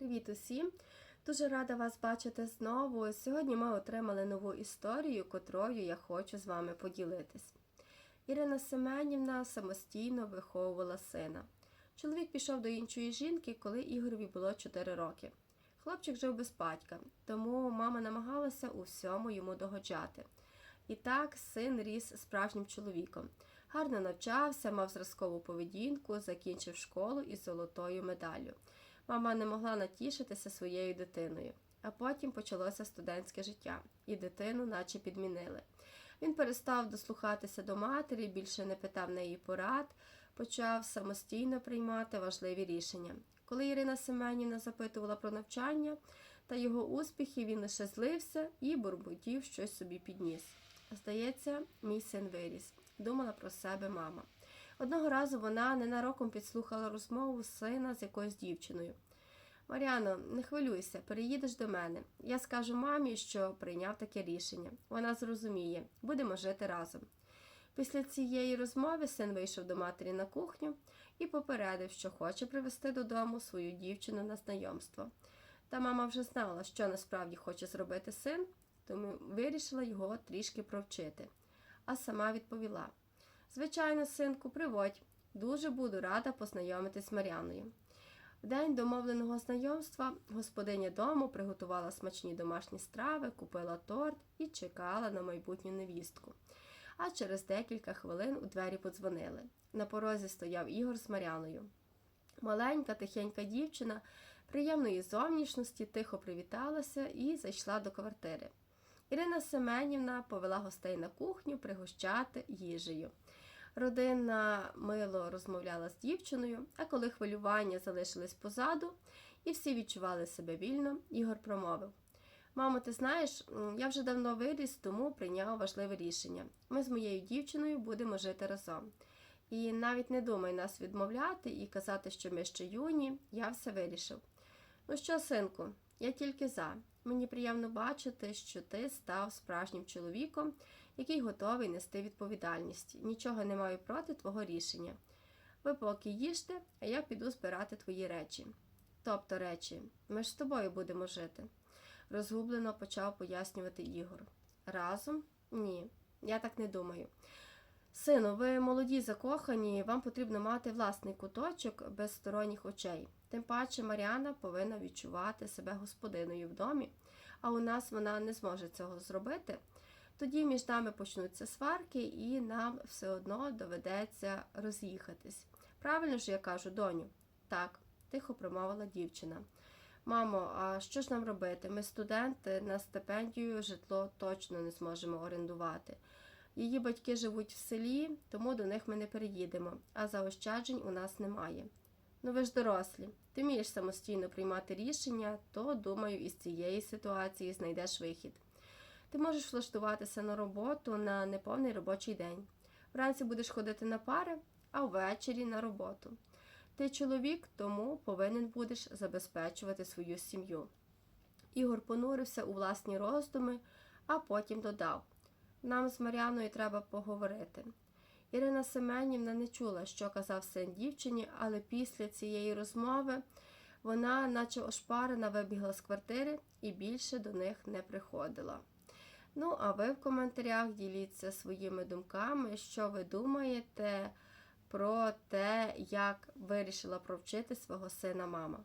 Привіт усім! Дуже рада вас бачити знову. Сьогодні ми отримали нову історію, котрою я хочу з вами поділитись. Ірина Семенівна самостійно виховувала сина. Чоловік пішов до іншої жінки, коли Ігорові було 4 роки. Хлопчик жив без батька, тому мама намагалася у всьому йому догоджати. І так син ріс справжнім чоловіком. Гарно навчався, мав зразкову поведінку, закінчив школу із золотою медаллю. Мама не могла натішитися своєю дитиною. А потім почалося студентське життя, і дитину наче підмінили. Він перестав дослухатися до матері, більше не питав неї порад, почав самостійно приймати важливі рішення. Коли Ірина Семенівна запитувала про навчання та його успіхи, він лише злився і бурмотів щось собі підніс. Здається, мій син виріс, думала про себе мама. Одного разу вона ненароком підслухала розмову сина з якоюсь дівчиною. Маріано, не хвилюйся, переїдеш до мене. Я скажу мамі, що прийняв таке рішення. Вона зрозуміє, будемо жити разом. Після цієї розмови син вийшов до матері на кухню і попередив, що хоче привезти додому свою дівчину на знайомство. Та мама вже знала, що насправді хоче зробити син, тому вирішила його трішки провчити. А сама відповіла: Звичайно, синку, приводь. Дуже буду рада познайомитись з Мар'яною. В день домовленого знайомства господиня дому приготувала смачні домашні страви, купила торт і чекала на майбутню невістку. А через декілька хвилин у двері подзвонили. На порозі стояв Ігор з Маряною. Маленька, тихенька дівчина приємної зовнішності тихо привіталася і зайшла до квартири. Ірина Семенівна повела гостей на кухню пригощати їжею. Родина мило розмовляла з дівчиною, а коли хвилювання залишились позаду і всі відчували себе вільно, Ігор промовив: Мамо, ти знаєш, я вже давно виріс, тому прийняв важливе рішення. Ми з моєю дівчиною будемо жити разом. І навіть не думай нас відмовляти і казати, що ми ще юні, я все вирішив. Ну що, синку, я тільки за. Мені приємно бачити, що ти став справжнім чоловіком, який готовий нести відповідальність. Нічого не маю проти твого рішення. Ви поки їжте, а я піду збирати твої речі. Тобто речі, ми ж з тобою будемо жити, розгублено почав пояснювати Ігор. Разом? Ні, я так не думаю. Сину, ви молоді закохані, вам потрібно мати власний куточок без сторонніх очей. Тим паче Маріана повинна відчувати себе господиною в домі, а у нас вона не зможе цього зробити. Тоді між нами почнуться сварки, і нам все одно доведеться роз'їхатись. Правильно ж я кажу, доню? Так, тихо промовила дівчина. Мамо, а що ж нам робити? Ми студенти на стипендію житло точно не зможемо орендувати. Її батьки живуть в селі, тому до них ми не переїдемо, а заощаджень у нас немає. Ну ви ж дорослі, ти вмієш самостійно приймати рішення, то, думаю, із цієї ситуації знайдеш вихід. Ти можеш влаштуватися на роботу на неповний робочий день. Вранці будеш ходити на пари, а ввечері на роботу. Ти чоловік, тому повинен будеш забезпечувати свою сім'ю. Ігор понурився у власні роздуми, а потім додав. Нам з Мар'яною треба поговорити. Ірина Семенівна не чула, що казав син дівчині, але після цієї розмови вона, наче ошпарена, вибігла з квартири і більше до них не приходила. Ну, а ви в коментарях діліться своїми думками, що ви думаєте про те, як вирішила провчити свого сина мама.